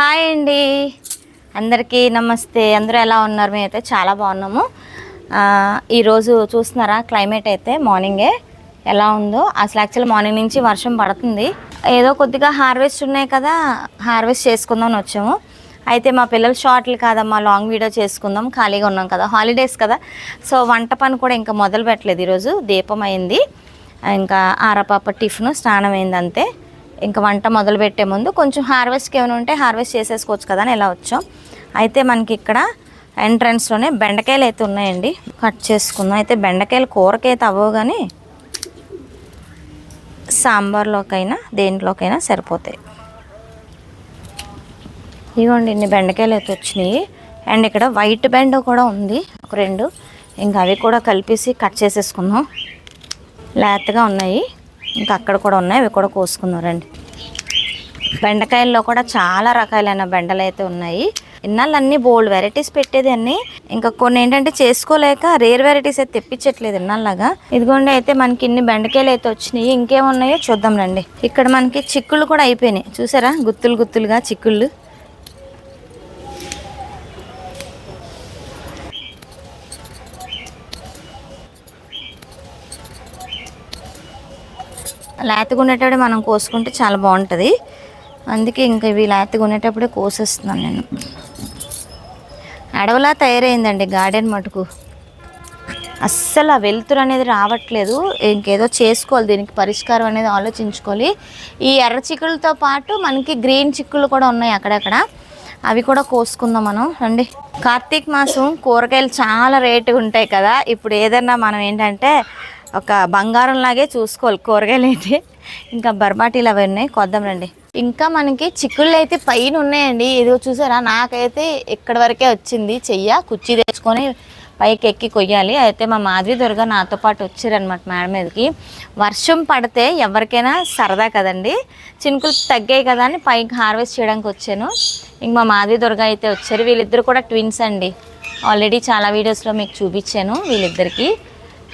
Hi అండి. అందరికీ నమస్తే. అందరూ ఎలా ఉన్నారు? మేమైతే చాలా బాగున్నాము. ఈరోజు చూస్తున్నారా? క్లైమేట్ అయితే మార్నింగే ఎలా ఉందో. అసలు యాక్చువల్ మార్నింగ్ నుంచి వర్షం పడుతుంది. ఏదో కొద్దిగా హార్వెస్ట్ ఉన్నాయి కదా హార్వెస్ట్ చేసుకుందాం అని వచ్చాము. అయితే మా పిల్లలు షార్ట్లు కాదమ్మా లాంగ్ వీడియో చేసుకుందాం. ఖాళీగా ఉన్నాం కదా. హాలిడేస్ కదా. సో వంట పని కూడా ఇంకా మొదలు పెట్టలేదు ఈరోజు. దీపం అయింది. ఇంకా ఆరపాప టిఫిన్ స్నానం అయింది అంతే. ఇంకా వంట మొదలు పెట్టే ముందు కొంచెం హార్వెస్ట్కి ఏమైనా ఉంటే హార్వెస్ట్ చేసేసుకోవచ్చు కదా అని ఇలా వచ్చాం. అయితే మనకి ఇక్కడ ఎంట్రన్స్లోనే బెండకాయలు అయితే ఉన్నాయండి. కట్ చేసుకుందాం. అయితే బెండకాయలు కూరకైతే అవ్వవు కానీ సాంబార్లోకైనా దేంట్లోకైనా సరిపోతాయి. ఇదిగోండి ఇన్ని బెండకాయలు అయితే వచ్చినాయి. అండ్ ఇక్కడ వైట్ బెండ కూడా ఉంది. ఒక రెండు. ఇంకా అవి కూడా కలిపేసి కట్ చేసేసుకుందాం. లేతగా ఉన్నాయి. ఇంకా అక్కడ కూడా ఉన్నాయి. అవి కూడా కోసుకున్నారండి. బెండకాయల్లో కూడా చాలా రకాలైన బెండలు అయితే ఉన్నాయి. ఇన్నాళ్ళు అన్ని బోల్డ్ వెరైటీస్ పెట్టేది అన్ని. ఇంకా కొన్ని ఏంటంటే చేసుకోలేక రేర్ వెరైటీస్ అయితే తెప్పించట్లేదు ఇన్నాళ్ళగా ఇదిగోండి అయితే మనకి ఇన్ని బెండకాయలు అయితే వచ్చినాయి. ఇంకేమున్నాయో చూద్దాం రండి. ఇక్కడ మనకి చిక్కుళ్ళు కూడా అయిపోయినాయి. చూసారా? గుత్తులు గుత్తులుగా చిక్కుళ్ళు. లేతగా ఉండేటప్పుడే మనం కోసుకుంటే చాలా బాగుంటుంది. అందుకే ఇంకా ఇవి లేతగా ఉండేటప్పుడే కోసేస్తున్నాను నేను. అడవిలా తయారైందండి గార్డెన్ మటుకు. అస్సలు ఆ వెలుతురు అనేది రావట్లేదు. ఇంకేదో చేసుకోవాలి దీనికి పరిష్కారం అనేది ఆలోచించుకోవాలి. ఈ ఎర్ర చిక్కులతో పాటు మనకి గ్రీన్ చిక్కులు కూడా ఉన్నాయి అక్కడక్కడ. అవి కూడా కోసుకుందాం మనం. రండి. కార్తీక మాసం కూరగాయలు చాలా రేటుగా ఉంటాయి కదా. ఇప్పుడు ఏదన్నా మనం ఏంటంటే ఒక బంగారం లాగే చూసుకోవాలి కూరగాయలు అయితే. ఇంకా బర్బాటీలు అవి ఉన్నాయి కొద్దాం రండి. ఇంకా మనకి చిక్కుళ్ళు అయితే పైన ఉన్నాయండి. ఏదో చూసారా నాకైతే ఇక్కడ వరకే వచ్చింది చెయ్య. కుర్చీ తెచ్చుకొని పైకి ఎక్కి కొయ్యాలి. అయితే మా మాధవి దుర్గ నాతో పాటు వచ్చారనమాట మేడం మీదకి. వర్షం పడితే ఎవరికైనా సరదా కదండి. చినుకులు తగ్గాయి కదా అని పైకి హార్వెస్ట్ చేయడానికి వచ్చాను. ఇంక మా మాధవి దుర్గ అయితే వచ్చారు. వీళ్ళిద్దరు కూడా ట్విన్స్ అండి. ఆల్రెడీ చాలా వీడియోస్లో మీకు చూపించాను వీళ్ళిద్దరికి.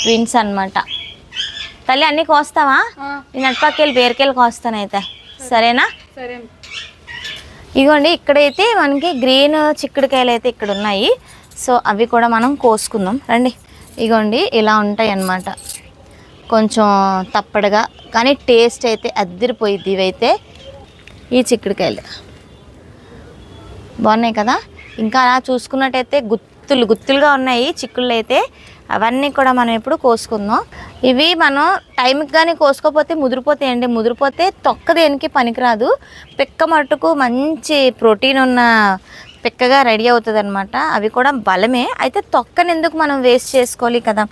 ట్విన్స్ అన్నమాట. తల్లి అన్నీ కోస్తావా? నేను అటుపక్కెళ్ళి బీరకాయలు కోస్తాను అయితే. సరేనా? సరే. ఇదిగోండి ఇక్కడైతే మనకి గ్రీన్ చిక్కుడుకాయలు అయితే ఇక్కడ ఉన్నాయి. సో అవి కూడా మనం కోసుకుందాం. రండి. ఇగోండి ఇలా ఉంటాయి అన్నమాట కొంచెం తప్పడుగా కానీ టేస్ట్ అయితే అద్దరిపోయిద్ది ఇవైతే. ఈ చిక్కుడుకాయలు. బాగున్నాయి కదా? ఇంకా అలా చూసుకున్నట్టయితే గుత్తులు గుత్తులుగా ఉన్నాయి చిక్కుళ్ళు అయితే. అవన్నీ కూడా మనం ఇప్పుడు కోసుకుందాం. ఇవి మనం టైంకి కానీ కోసుకోపోతే ముదిరిపోతాయండి ముదిరిపోతే తొక్క దేనికి పనికిరాదు. పిక్క మట్టుకు మంచి ప్రోటీన్ ఉన్న పిక్కగా రెడీ అవుతుంది అనమాట అవి కూడా బలమే. అయితే తొక్కని ఎందుకు మనం వేస్ట్ చేసుకోవాలి కదా.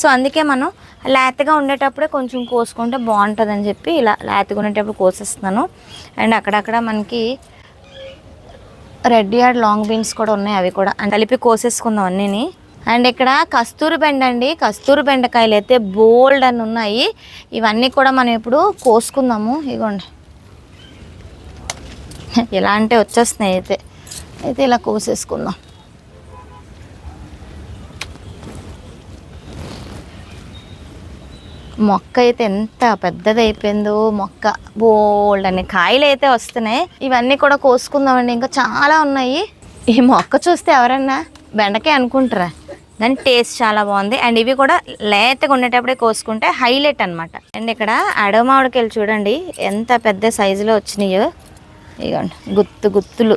సో అందుకే మనం లేతగా ఉండేటప్పుడే కొంచెం కోసుకుంటే బాగుంటుందని చెప్పి ఇలా లేతగా ఉండేటప్పుడు కోసేస్తున్నాను. అండ్ అక్కడక్కడ మనకి రెడ్ యార్డ్ లాంగ్ బీన్స్ కూడా ఉన్నాయి అవి కూడా. కలిపి కోసేసుకుందాం అన్నీని. అండ్ ఇక్కడ కస్తూరి బెండ అండి. కస్తూరి బెండకాయలు అయితే బోల్డ్ అని ఉన్నాయి. ఇవన్నీ కూడా మనం ఇప్పుడు కోసుకుందాము. ఇగోండి. ఇలా అంటే వచ్చేస్తున్నాయి అయితే. అయితే ఇలా కోసేసుకుందాం. మొక్క అయితే ఎంత పెద్దది అయిపోయిందో. మొక్క బోల్డ్ అని కాయలు అయితే వస్తున్నాయి. ఇవన్నీ కూడా కోసుకుందామండి. ఇంకా చాలా ఉన్నాయి. ఈ మొక్క చూస్తే ఎవరన్నా బెండకాయ అనుకుంటారా? దాని టేస్ట్ చాలా బాగుంది. అండ్ ఇవి కూడా లేతగా ఉండేటప్పుడే కోసుకుంటే హైలైట్ అన్నమాట. అండ్ ఇక్కడ అడవ చూడండి ఎంత పెద్ద సైజులో వచ్చినాయో. ఇగోండి గుత్తు గుత్తులు.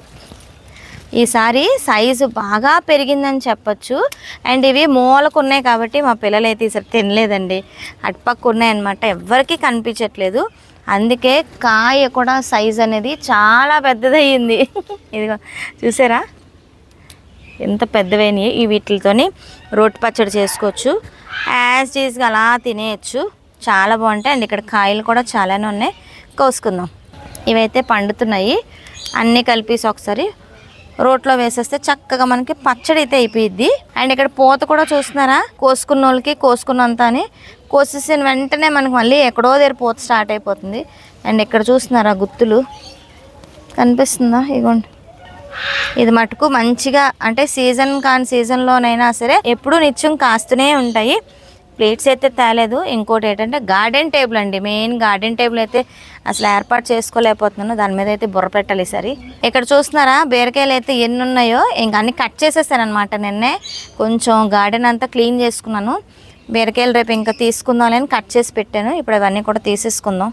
ఈసారి సైజు బాగా పెరిగిందని చెప్పచ్చు. అండ్ ఇవి మూలకు ఉన్నాయి కాబట్టి మా పిల్లలు అయితే ఈసారి తినలేదండి. అటుపక్క ఉన్నాయన్నమాట ఎవ్వరికీ కనిపించట్లేదు. అందుకే కాయ కూడా సైజ్ అనేది చాలా పెద్దదయ్యింది. ఇదిగో చూసారా? ఎంత పెద్దవైనవి ఈ వీటితోని రోటి పచ్చడి చేసుకోవచ్చు. యాజ్ చీజ్గా అలా తినేయచ్చు. చాలా బాగుంటాయి. అండ్ ఇక్కడ కాయలు కూడా చాలానే ఉన్నాయి. కోసుకుందాం. ఇవైతే పండుతున్నాయి. అన్నీ కలిపేసి ఒకసారి రోట్లో వేసేస్తే చక్కగా మనకి పచ్చడి అయితే అయిపోయిద్ది. అండ్ ఇక్కడ పూత కూడా చూస్తున్నారా? కోసుకున్న వాళ్ళకి కోసుకున్నంత అని. కోసేసిన వెంటనే మనకి మళ్ళీ ఎక్కడో దగ్గర పూత స్టార్ట్ అయిపోతుంది. అండ్ ఇక్కడ చూస్తున్నారా గుత్తులు? కనిపిస్తుందా? ఇగోండి. ఇది మటుకు మంచిగా అంటే సీజన్ కాని సీజన్లోనైనా సరే ఎప్పుడూ నిత్యం కాస్తూనే ఉంటాయి. ప్లేట్స్ అయితే తేలేదు. ఇంకోటి ఏంటంటే గార్డెన్ టేబుల్ అండి. మెయిన్ గార్డెన్ టేబుల్ అయితే అసలు ఏర్పాటు చేసుకోలేకపోతున్నాను. దాని మీద అయితే బుర్ర పెట్టాలి ఈసారి. ఇక్కడ చూస్తున్నారా? బీరకాయలు అయితే ఎన్ని ఉన్నాయో? ఇంక అన్ని కట్ చేసేసాను అనమాట నిన్నే. కొంచెం గార్డెన్ అంతా క్లీన్ చేసుకున్నాను. బీరకాయలు రేపు ఇంకా తీసుకుందాం అని కట్ చేసి పెట్టాను. ఇప్పుడు అవన్నీ కూడా తీసేసుకుందాం.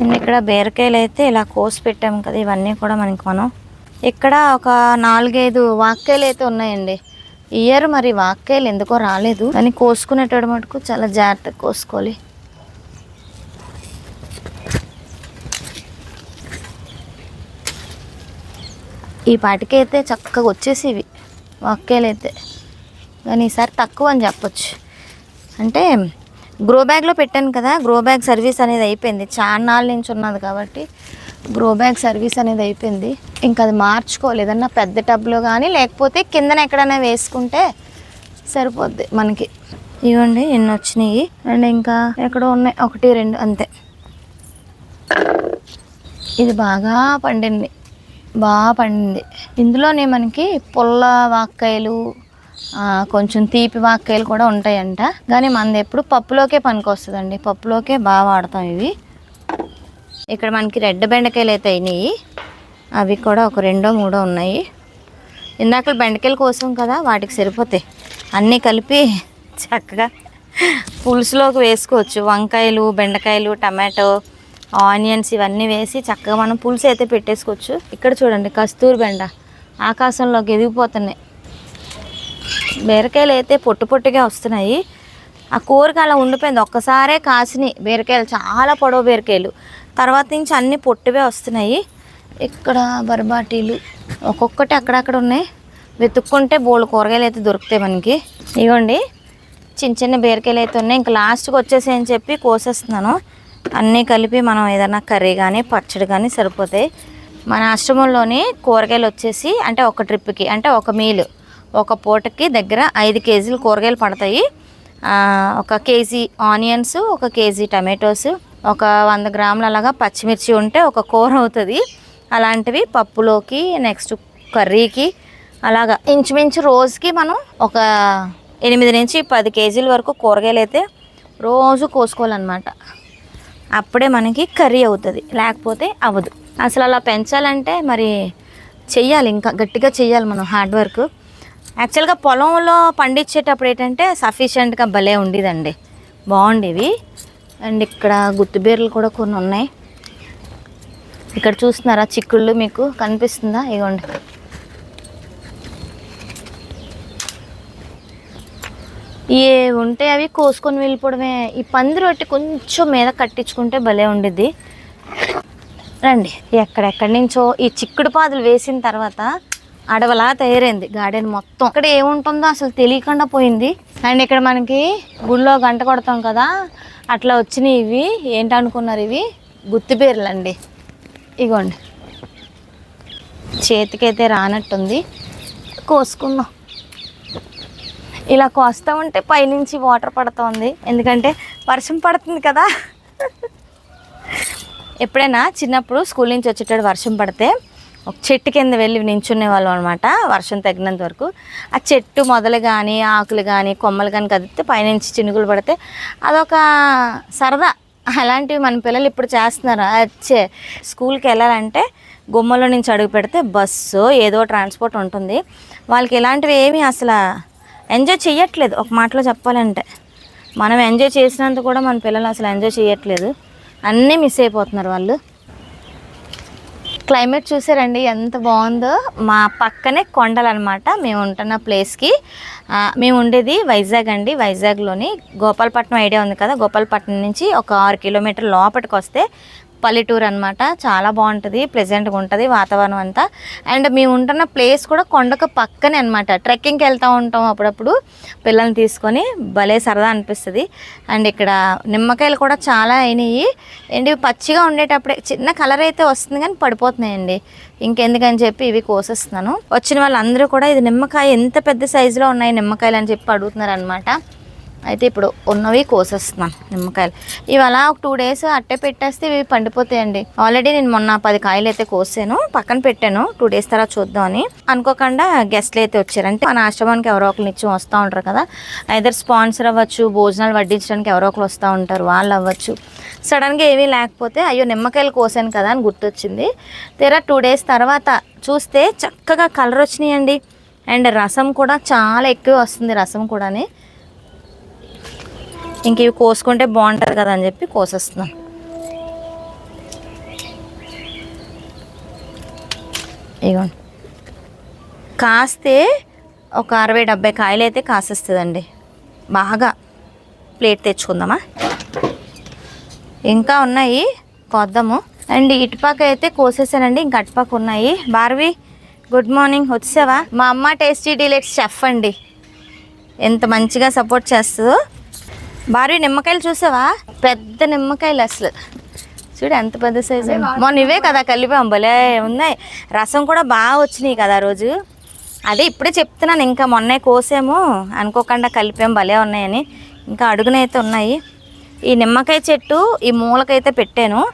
అండ్ ఇక్కడ బీరకాయలు అయితే ఇలా కోసి పెట్టాము కదా ఇవన్నీ కూడా మనకి మనం. ఇక్కడ ఒక నాలుగైదు వాక్కాయలు అయితే ఉన్నాయండి ఇయర్ మరి వాక్కాయలు ఎందుకో రాలేదు. కానీ కోసుకునేటప్పుడు మటుకు చాలా జాగ్రత్తగా కోసుకోవాలి. ఈ పాటికైతే చక్కగా వచ్చేసి ఇవి వాక్యాలు అయితే కానీ ఈసారి తక్కువ అని చెప్పచ్చు. అంటే గ్రో బ్యాగ్లో పెట్టాను కదా గ్రో బ్యాగ్ సర్వీస్ అనేది అయిపోయింది. చాలా నాళ్ళ నుంచి ఉన్నది కాబట్టి గ్రో బ్యాగ్ సర్వీస్ అనేది అయిపోయింది. ఇంకా అది మార్చుకోలేదన్నా పెద్ద టబ్లో కానీ లేకపోతే కిందన ఎక్కడైనా వేసుకుంటే సరిపోద్ది మనకి. ఇవ్వండి ఎన్ని వచ్చినాయి? అండ్ ఇంకా ఎక్కడో ఉన్నాయి? ఒకటి రెండు అంతే. ఇది బాగా పండింది. బాగా పండింది. ఇందులోనే మనకి పుల్ల వాక్కాయలు కొంచెం తీపి వాక్కాయలు కూడా ఉంటాయంట. కానీ మనది ఎప్పుడు పప్పులోకే పనికి వస్తుందండి పప్పులోకే బాగా వాడతాం ఇవి. ఇక్కడ మనకి రెడ్ బెండకాయలు అయితే అయినాయి. అవి కూడా ఒక రెండో మూడో ఉన్నాయి. ఇందాక బెండకాయలు కోసం కదా వాటికి సరిపోతాయి. అన్నీ కలిపి చక్కగా పులుసులోకి వేసుకోవచ్చు. వంకాయలు బెండకాయలు టమాటో ఆనియన్స్ ఇవన్నీ వేసి చక్కగా మనం పులుసు అయితే పెట్టేసుకోవచ్చు. ఇక్కడ చూడండి కస్తూరి బెండ ఆకాశంలోకి ఎదిగిపోతున్నాయి. బీరకాయలు అయితే పొట్టు పొట్టుగా వస్తున్నాయి. ఆ కూరకి అలా ఉండిపోయింది ఒక్కసారే కాసినాయి బీరకాయలు. చాలా పొడవు బీరకాయలు. తర్వాత నుంచి అన్ని పొట్టువే వస్తున్నాయి. ఇక్కడ బర్బాటీలు ఒక్కొక్కటి అక్కడక్కడ ఉన్నాయి. వెతుక్కుంటే బోళ్ళు కూరగాయలు అయితే దొరుకుతాయి మనకి. ఇవ్వండి చిన్న చిన్న బీరకాయలు అయితే ఉన్నాయి. ఇంకా లాస్ట్కి వచ్చేసి అని చెప్పి కోసేస్తున్నాను. అన్నీ కలిపి మనం ఏదైనా కర్రీ కానీ పచ్చడి కానీ సరిపోతాయి. మన ఆశ్రమంలోని కూరగాయలు వచ్చేసి అంటే ఒక ట్రిప్కి అంటే ఒక మీలు. ఒక పూటకి దగ్గర ఐదు కేజీలు కూరగాయలు పడతాయి. ఒక కేజీ ఆనియన్స్ ఒక కేజీ టమాటోస్ ఒక వంద గ్రాములు అలాగా పచ్చిమిర్చి ఉంటే ఒక కూర అవుతుంది. అలాంటివి పప్పులోకి నెక్స్ట్ కర్రీకి అలాగా ఇంచుమించు రోజుకి మనం ఒక ఎనిమిది నుంచి పది కేజీల వరకు కూరగాయలు అయితే రోజు కోసుకోవాలన్నమాట. అప్పుడే మనకి కర్రీ అవుతుంది లేకపోతే అవ్వదు. అసలు అలా పెంచాలంటే మరి చెయ్యాలి ఇంకా గట్టిగా చెయ్యాలి మనం హార్డ్ వర్క్. యాక్చువల్గా పొలంలో పండించేటప్పుడు ఏంటంటే సఫిషియెంట్గా భలే ఉండేదండి. బాగుండేవి. అండ్ ఇక్కడ గుత్తిబీరలు కూడా కొన్ని ఉన్నాయి. ఇక్కడ చూస్తున్నారా చిక్కుళ్ళు మీకు? కనిపిస్తుందా? ఇగోండి. ఏ ఉంటే అవి కోసుకొని వెళ్ళిపోవడమే. ఈ పందిరి ఒకటి కొంచెం మీద కట్టించుకుంటే భలే ఉండిద్ది. రండి. ఎక్కడెక్కడి నుంచో ఈ చిక్కుడు పాదులు వేసిన తర్వాత అడవలా తయారైంది గార్డెన్ మొత్తం. ఇక్కడ ఏముంటుందో అసలు తెలియకుండా పోయింది. అండ్ ఇక్కడ మనకి గుళ్ళో గంట కొడతాం కదా అట్లా వచ్చినాయి ఇవి. ఏంటనుకున్నారు ఇవి? గుత్తిపేర్లు అండి ఇగోండి. చేతికైతే రానట్టుంది. కోసుకుందాం. ఇలా కోస్తా ఉంటే పైనుంచి వాటర్ పడుతుంది. ఎందుకంటే వర్షం పడుతుంది కదా. ఎప్పుడైనా చిన్నప్పుడు స్కూల్ నుంచి వచ్చేటప్పుడు వర్షం పడితే ఒక చెట్టు కింద వెళ్ళి నించునే వాళ్ళం అనమాట వర్షం తగ్గినంత వరకు. ఆ చెట్టు మొదలు కానీ ఆకులు కానీ కొమ్మలు కానీ కదిపితే పైనుంచి చినుకులు పడితే అదొక సరదా. అలాంటివి మన పిల్లలు ఇప్పుడు చేస్తున్నారు. వచ్చే స్కూల్కి వెళ్ళాలంటే గుమ్మలో నుంచి అడుగు పెడితే బస్సు ఏదో ట్రాన్స్పోర్ట్ ఉంటుంది. వాళ్ళకి ఇలాంటివి ఏమీ అసలు ఎంజాయ్ చేయట్లేదు ఒక మాటలో చెప్పాలంటే మనం ఎంజాయ్ చేసినంత కూడా మన పిల్లలు అసలు ఎంజాయ్ చేయట్లేదు అన్నీ మిస్ అయిపోతున్నారు వాళ్ళు. క్లైమేట్ చూసారండి ఎంత బాగుందో. మా పక్కనే కొండలన్నమాట మేము ఉంటున్న ప్లేస్కి. మేము ఉండేది వైజాగ్ అండి వైజాగ్లోని గోపాలపట్నం ఐడియా ఉంది కదా గోపాలపట్నం నుంచి ఒక ఆరు కిలోమీటర్ లోపలికి వస్తే పల్లెటూరు అనమాట చాలా బాగుంటుంది ప్లెజెంట్గా ఉంటుంది వాతావరణం అంతా. అండ్ మేము ఉంటున్న ప్లేస్ కూడా కొండకు పక్కనే అనమాట ట్రెక్కింగ్కి వెళ్తూ ఉంటాం అప్పుడప్పుడు పిల్లల్ని తీసుకొని. భలే సరదా అనిపిస్తుంది. అండ్ ఇక్కడ నిమ్మకాయలు కూడా చాలా అయినాయి. అండ్ ఇవి పచ్చిగా ఉండేటప్పుడే చిన్న కలర్ అయితే వస్తుంది కానీ పడిపోతున్నాయండి. ఇంకెందుకని చెప్పి ఇవి కోసేస్తున్నాను. వచ్చిన వాళ్ళందరూ కూడా ఇది నిమ్మకాయ ఎంత పెద్ద సైజులో ఉన్నాయి నిమ్మకాయలు అని చెప్పి అడుగుతున్నారు అనమాట అయితే ఇప్పుడు ఉన్నవి కోసేస్తున్నాను నిమ్మకాయలు. ఇవాళ ఒక టూ డేస్ అట్టే పెట్టేస్తే ఇవి పండిపోతాయండి. ఆల్రెడీ నేను మొన్న పది కాయలు అయితే కోసాను. పక్కన పెట్టాను. టూ డేస్ తర్వాత చూద్దామని అనుకోకుండా గెస్ట్లు అయితే వచ్చారు. అంటే మన ఆశ్రమానికి ఎవరో ఒకరు నిత్యం వస్తూ ఉంటారు కదా. ఐదర్ స్పాన్సర్ అవ్వచ్చు భోజనాలు వడ్డించడానికి ఎవరో ఒకరు వస్తూ ఉంటారు. వాళ్ళు అవ్వచ్చు. సడన్గా ఏమీ లేకపోతే అయ్యో నిమ్మకాయలు కోసాను కదా అని గుర్తొచ్చింది. తీరా టూ డేస్ తర్వాత చూస్తే చక్కగా కలర్ వచ్చినాయండి. అండ్ రసం కూడా చాలా ఎక్కువ వస్తుంది రసం కూడాని. ఇంక ఇవి కోసుకుంటే బాగుంటుంది కదా అని చెప్పి కోసేస్తున్నాం. ఇగోండి. కాస్తే ఒక అరవై డెబ్బై కాయలు అయితే కాసేస్తుందండి. బాగా ప్లేట్ తెచ్చుకుందామా? ఇంకా ఉన్నాయి కొద్దాము. అండ్ ఇటుపాక అయితే కోసేసానండి ఇంకా అటుపాక ఉన్నాయి. బార్వి గుడ్ మార్నింగ్ వచ్చావా మా అమ్మ టేస్టీ డిలెక్ట్స్ చెఫ్ అండి. ఎంత మంచిగా సపోర్ట్ చేస్తుందో. భారీ నిమ్మకాయలు చూసావా? పెద్ద నిమ్మకాయలు అసలు. చూడు ఎంత పెద్ద సైజు మొన్న ఇవే కదా కలిపాం భలే ఉన్నాయి. రసం కూడా బాగా వచ్చినాయి కదా రోజు. అదే ఇప్పుడే చెప్తున్నాను ఇంకా మొన్నే కోసాము అనుకోకుండా కలిపాం భలే ఉన్నాయని. ఇంకా అడుగునైతే ఉన్నాయి. ఈ నిమ్మకాయ చెట్టు ఈ మూలకైతే పెట్టాను.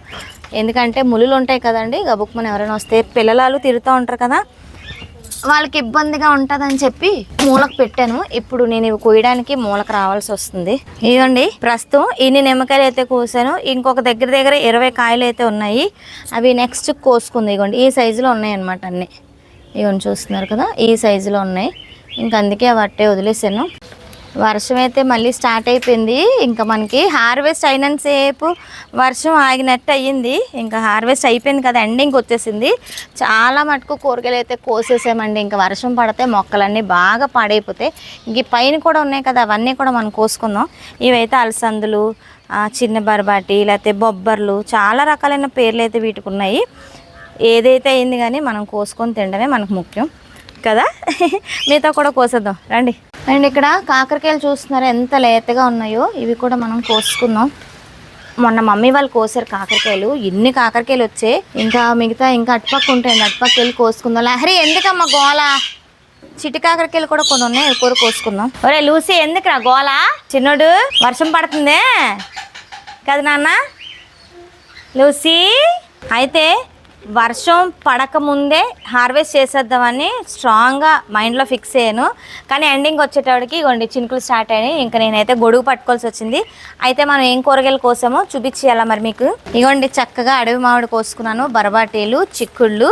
ఎందుకంటే ములులు ఉంటాయి కదండి గబుక్మని ఎవరైనా వస్తే పిల్లలు తిరుగుతూ ఉంటారు కదా. వాళ్ళకి ఇబ్బందిగా ఉంటుందని చెప్పి మూలకు పెట్టాను. ఇప్పుడు నేను ఇవి కోయడానికి మూలకు రావాల్సి వస్తుంది. ఇదిగోండి ప్రస్తుతం ఇన్ని నిమ్మకాయలు అయితే కోసాను. ఇంకొక దగ్గర దగ్గర ఇరవై కాయలు అయితే ఉన్నాయి. అవి నెక్స్ట్ కోసుకుంది. ఇగోండి ఈ సైజులో ఉన్నాయి అనమాట అన్నీ. ఇవన్నీ చూస్తున్నారు కదా? ఈ సైజులో ఉన్నాయి. ఇంక అందుకే అవి అట్టే వదిలేసాను. వర్షం అయితే మళ్ళీ స్టార్ట్ అయిపోయింది. ఇంకా మనకి హార్వెస్ట్ అయినంతసేపు వర్షం ఆగినట్టు అయ్యింది. ఇంకా హార్వెస్ట్ అయిపోయింది కదా ఎండింగ్ వచ్చేసింది. చాలా మటుకు కూరగాయలు అయితే కోసేసామండి. ఇంకా వర్షం పడితే మొక్కలన్నీ బాగా పాడైపోతాయి ఇంక పైన కూడా ఉన్నాయి కదా అవన్నీ కూడా మనం కోసుకుందాం. ఇవైతే అలసందులు చిన్న బరబాటి లేకపోతే బొబ్బర్లు చాలా రకాలైన పేర్లు అయితే వీటికి ఉన్నాయి. ఏదైతే అయింది కానీ మనం కోసుకొని తినడమే మనకు ముఖ్యం. కదా? మీతో కూడా కోసేద్దాం. రండి. అండ్ ఇక్కడ కాకరకాయలు చూస్తున్నారు ఎంత లేతగా ఉన్నాయో. ఇవి కూడా మనం కోసుకుందాం. మొన్న మమ్మీ వాళ్ళు కోసారు కాకరకాయలు. ఎన్ని కాకరకాయలు వచ్చాయి. ఇంకా మిగతా ఇంకా అటుపక్క ఉంటాయండి అటుపక్క వెళ్ళి కోసుకుందాం. లహరి ఎందుకమ్మా గోల? చిట్టి కాకరకాయలు కూడా కొన్ని ఉన్నాయి. కూడా కోసుకుందాం. ఒరే లూసి ఎందుకురా గోల? చిన్నోడు వర్షం పడుతుందే? కదా నాన్న? లూసీ? అయితే వర్షం పడకముందే హార్వెస్ట్ చేసేద్దామని స్ట్రాంగ్గా మైండ్లో ఫిక్స్ అయ్యాను. కానీ ఎండింగ్ వచ్చేటప్పటికి ఇగోండి చినుకులు స్టార్ట్ అయినాయి. ఇంకా నేనైతే గొడుగు పట్టుకోవాల్సి వచ్చింది. అయితే మనం ఏం కూరగాయలు కోసామో చూపించేయాలా మరి మీకు? ఇగోండి చక్కగా అడవి మామిడి కోసుకున్నాను. బరబాటీలు చిక్కుళ్ళు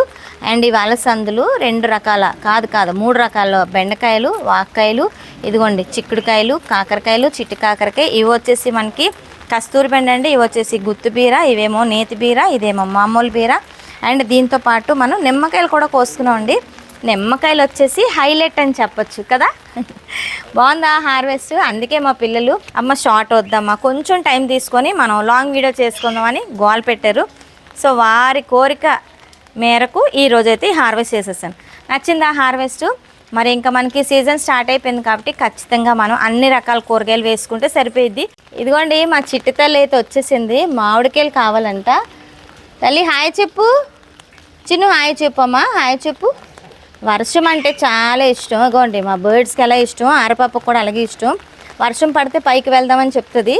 అండ్ ఇవి రెండు రకాల కాదు కాదు మూడు రకాల బెండకాయలు వాక్కాయలు ఇదిగోండి చిక్కుడుకాయలు కాకరకాయలు చిట్టి కాకరకాయ. ఇవి వచ్చేసి మనకి కస్తూరి బెండ అండి ఇవి వచ్చేసి గుత్తు బీర ఇవేమో నేతి బీర ఇదేమో మామూలు బీర. అండ్ దీంతో పాటు మనం నిమ్మకాయలు కూడా కోసుకున్నాం అండి నిమ్మకాయలు వచ్చేసి హైలైట్ అని చెప్పొచ్చు కదా? బాగుందా హార్వెస్ట్? అందుకే మా పిల్లలు అమ్మ షార్ట్ వద్దమ్మా కొంచెం టైం తీసుకొని మనం లాంగ్ వీడియో చేసుకుందామని గోల్ పెట్టారు. సో వారి కోరిక మేరకు ఈ రోజైతే హార్వెస్ట్ చేసేసాను నచ్చిందా హార్వెస్ట్? మరి ఇంకా మనకి సీజన్ స్టార్ట్ అయిపోయింది కాబట్టి ఖచ్చితంగా మనం అన్ని రకాల కూరగాయలు వేసుకుంటే సరిపోయిద్ది. ఇదిగోండి మా చిట్టి తల్లి అయితే వచ్చేసింది. మామిడికాయలు కావాలంట. తల్లి హాయ్ చెప్పు. చిన్ను హాయ్ చెప్పమ్మా హాయ్ చెప్పు. వర్షం అంటే చాలా ఇష్టం. ఇగోండి మా బర్డ్స్కి ఎలా ఇష్టం? ఆరపాపకు కూడా అలాగే ఇష్టం. వర్షం పడితే పైకి వెళ్దామని చెప్తుంది.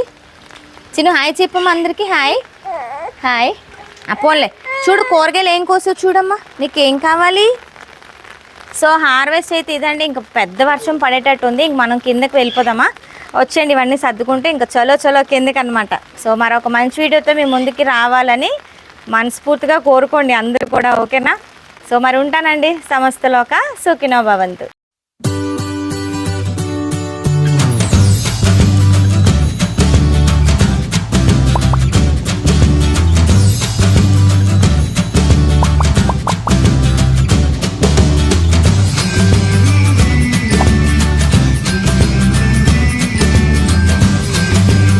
చిన్ను హాయ్ చెప్పమ్మా అందరికీ. హాయ్. హాయ్. ఆ పోన్లే. చూడు కూరగాయలు ఏం కోసావు చూడమ్మా. నీకేం కావాలి? సో హార్వెస్ట్ అయితే ఇదండి. ఇంకా పెద్ద వర్షం పడేటట్టు ఉంది. ఇంక మనం కిందకి వెళ్ళిపోదామా? వచ్చేయండి ఇవన్నీ సర్దుకుంటే ఇంకా చలో చలో కిందకి అనమాట సో మరొక మంచి వీడియోతో మీ ముందుకి రావాలని మనస్ఫూర్తిగా కోరుకోండి అందరూ కూడా ఓకేనా? సో మరి ఉంటానండి సమస్తలోక సుఖినో భవంతు.